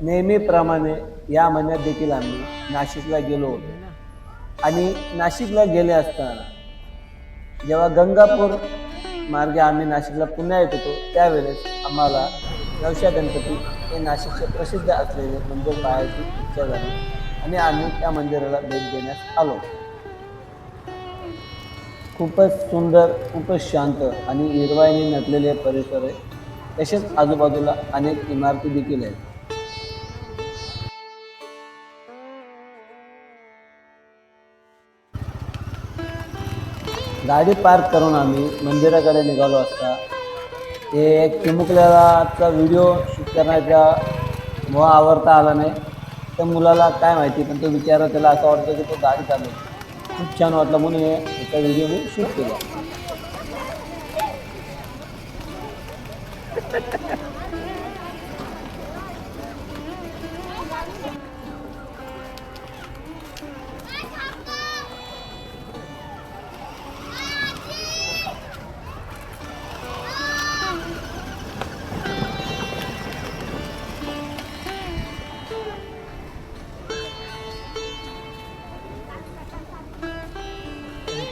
नेहमीप्रमाणे या महिन्यात देखील आम्ही नाशिकला गेलो होतो. आणि नाशिकला गेले असताना जेव्हा गंगापूर मार्गे आम्ही नाशिकला पुन्हा येत होतो त्यावेळेस आम्हाला नवशा गणपती हे नाशिकचे प्रसिद्ध असलेले मंदिर पाहायची इच्छा झाली आणि आम्ही त्या मंदिराला भेट देण्यास आलो. खूपच सुंदर खूपच शांत आणि हिरवाईने नटलेले परिसर आहे. तसेच आजूबाजूला अनेक इमारती देखील आहेत. गाडी पार्क करून आम्ही मंदिराकडे निघालो असता. ते एक चिमुकल्याचा व्हिडिओ शूट करण्याचा मोह आवडता आला नाही. त्या मुलाला काय माहिती पण तो विचार त्याला असं वाटतं की तो गाडी चालू खूप छान वाटलं म्हणून हे एका व्हिडिओ मी शूट केला.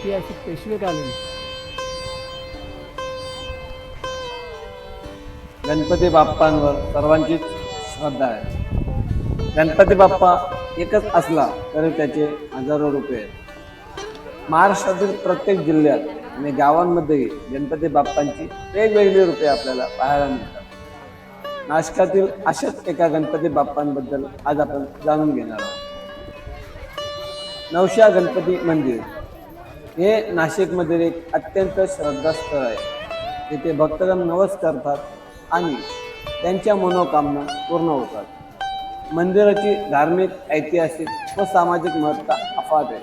ऐतिहासिक पेशवेकालीन गणपती बाप्पांवर सर्वांचीच श्रद्धा आहे. गणपती बाप्पा एकच असला तरी त्याचे हजारो रुपये महाराष्ट्रातील प्रत्येक जिल्ह्यात आणि गावांमध्येही गणपती बाप्पांची वेगवेगळी रुपये आपल्याला पाहायला मिळतात. नाशकातील अशाच एका गणपती बाप्पांबद्दल आज आपण जाणून घेणार आहोत. नवशा गणपती मंदिर. हे नाशिकमधील एक अत्यंत श्रद्धास्थळ आहे. तिथे भक्तगण नवस करतात आणि त्यांच्या मनोकामना पूर्ण होतात. मंदिराची धार्मिक ऐतिहासिक व सामाजिक महत्ता अफाट आहे.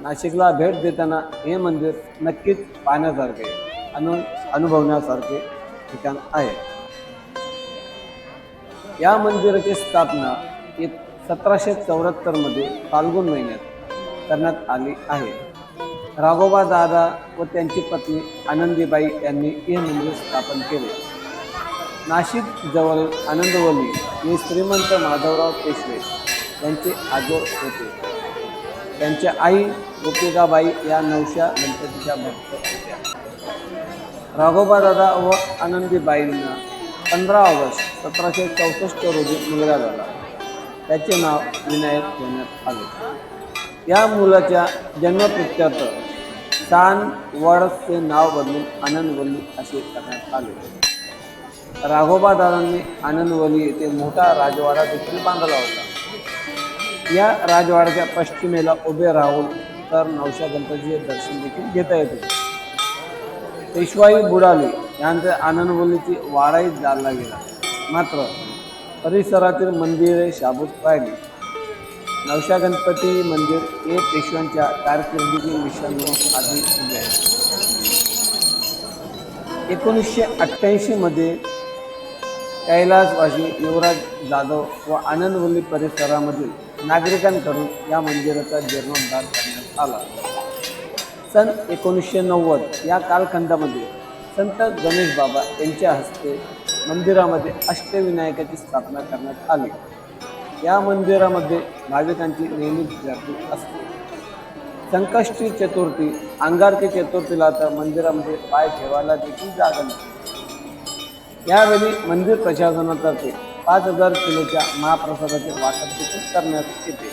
नाशिकला भेट देताना हे मंदिर नक्कीच पाहण्यासारखे अनु अनुभवण्यासारखे ठिकाण आहे. या मंदिराची स्थापना एक सतराशे चौऱ्याहत्तरमध्ये फाल्गुन महिन्यात करण्यात आली आहे. राघोबा दादा व त्यांची पत्नी आनंदीबाई यांनी हे मंदिर स्थापन केले. नाशिक जवळ आनंदवली हे श्रीमंत माधवराव पेशवे यांचे आजोर होते. त्यांच्या आई गोपिकाबाई या नवशा गणपतीच्या भक्त होत्या. राघोबा दादा व आनंदीबाईंना पंधरा ऑगस्ट सतराशे चौसष्ट रोजी मुलगा झाला. त्याचे नाव विनायक ठेवण्यात आले. या मुलाच्या जन्मप्रित्यर्थ सान वडचे नाव बदलून आनंदवली असे करण्यात आले. राघोबादारांनी आनंदवली येथे मोठा राजवाडा देखील बांधला होता. या राजवाड्याच्या पश्चिमेला उभे राहून तर नवशा गणपतीचे दर्शन देखील घेता येते. पेशवाई बुडाली यानंतर आनंदवलीची वाडाही जाळला गेला. मात्र परिसरातील मंदिरे शाबूत राहिली. नवशा गणपती मंदिर हे पेशव्यांच्या कारकिर्दीतील मिशन आधी उभे आहे. एकोणीसशे अठ्ठ्याऐंशीमध्ये कैलासवासी युवराज जाधव व आनंदवल्ली परिसरामधील नागरिकांकडून या मंदिराचा जीर्णोद्धार करण्यात आला. सन एकोणीसशे नव्वद या कालखंडामध्ये संत गणेश बाबा यांच्या हस्ते मंदिरामध्ये अष्टविनायकाची स्थापना करण्यात आली. या मंदिरामध्ये भाविकांची नेहमीच गर्दी असते. संकष्टी चतुर्थी अंगारकी चतुर्थीला तर मंदिरामध्ये पाय ठेवायला देखील जागा नाही. यावेळी मंदिर प्रशासनातर्फे पाच हजार किलोच्या महाप्रसादाचे वाटप देखील करण्यात येते.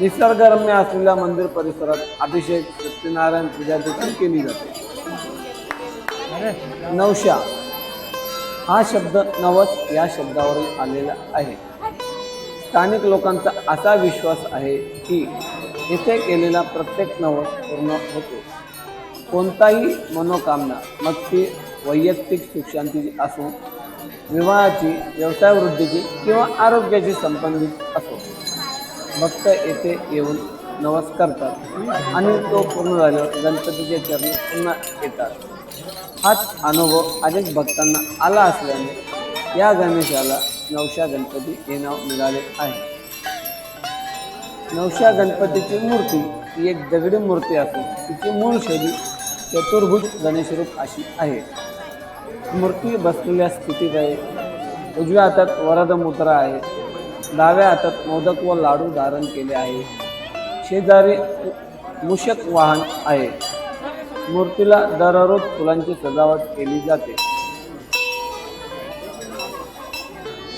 निसर्गरम्य असलेल्या मंदिर परिसरात अभिषेक सत्यनारायण पूजा देखील केली जाते. नवशा हा शब्द नवस या शब्दावरून आलेला आहे. स्थानिक लोकांचा असा विश्वास आहे की इथे केलेला प्रत्येक नवस पूर्ण होतो. कोणताही मनोकामना मग ती वैयक्तिक सुखशांतीची असो विवाहाची व्यवसाय वृद्धीची किंवा आरोग्याची संबंधित असो. भक्त येथे येऊन नवस करतात आणि तो पूर्ण झाल्यावर गणपतीचे चरणी पुन्हा येतात. हाच अनुभव अनेक भक्तांना आला असल्याने या गणेशाला नवशा गणपती हे नाव मिळाले आहे. नवशा गणपतीची मूर्ती ही एक दगडी मूर्ती असून तिची मूळ शैली चतुर्भुज गणेशरूप अशी आहे. मूर्ती बसलेल्या स्थितीत आहे. उजव्या हातात वरद मुद्रा आहे. डाव्या हातात मोदक व लाडू धारण केले आहे. शेजारी मूषक वाहन आहे. मूर्तीला दररोज फुलांची सजावट केली जाते.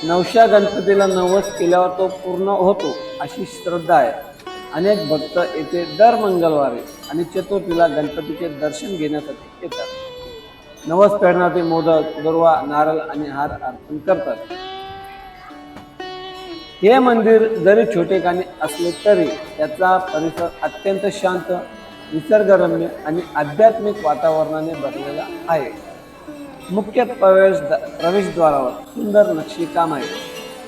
नवशा गणपतीला नवस केल्यावर तो पूर्ण होतो अशी श्रद्धा आहे. अनेक भक्त येथे दर मंगळवारी आणि चतुर्थीला गणपतीचे दर्शन घेण्यासाठी येतात. नवस फेडणारे मोदक दुर्वा नारळ आणि हार अर्पण करतात. हे मंदिर जरी छोटेखानी असले तरी त्याचा परिसर अत्यंत शांत निसर्गरम्य आणि आध्यात्मिक वातावरणाने भरलेला आहे. मुख्य प्रवेश प्रवेशद्वारावर. सुंदर नक्षीकाम आहे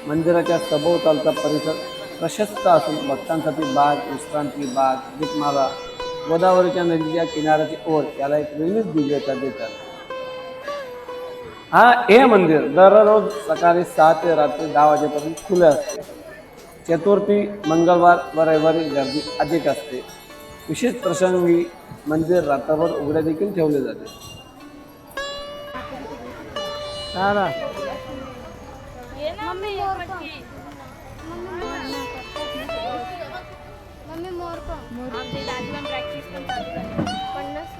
मंदिराच्या सभोवतालचा परिसर प्रशस्त असून भक्तांसाठी बाग विश्रांती बाग दीपमाला गोदावरीच्या नदीच्या किनाऱ्याची ओर याला एक वेगळीच दिव्यता देतात. हा हे मंदिर दररोज सकाळी सहा ते रात्री दहा वाजेपर्यंत खुले असते. चतुर्थी मंगळवार व रविवारी गर्दी अधिक असते. विशेष प्रसंगी मंदिर रात्रभर उघड्या देखील ठेवले जाते. तारा मम्मी मम्मी मोर दादी प्रॅक्टिस पण पन्नास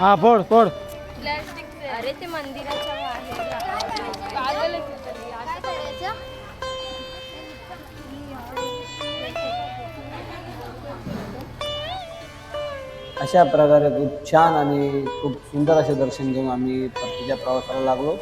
हा फोड फोड. प्लॅस्टिक अरे ते मंदिराच्या अशा प्रकारे खूप छान आणि खूप सुंदर असे दर्शन घेऊन आम्ही परतीच्या प्रवासाला लागलो.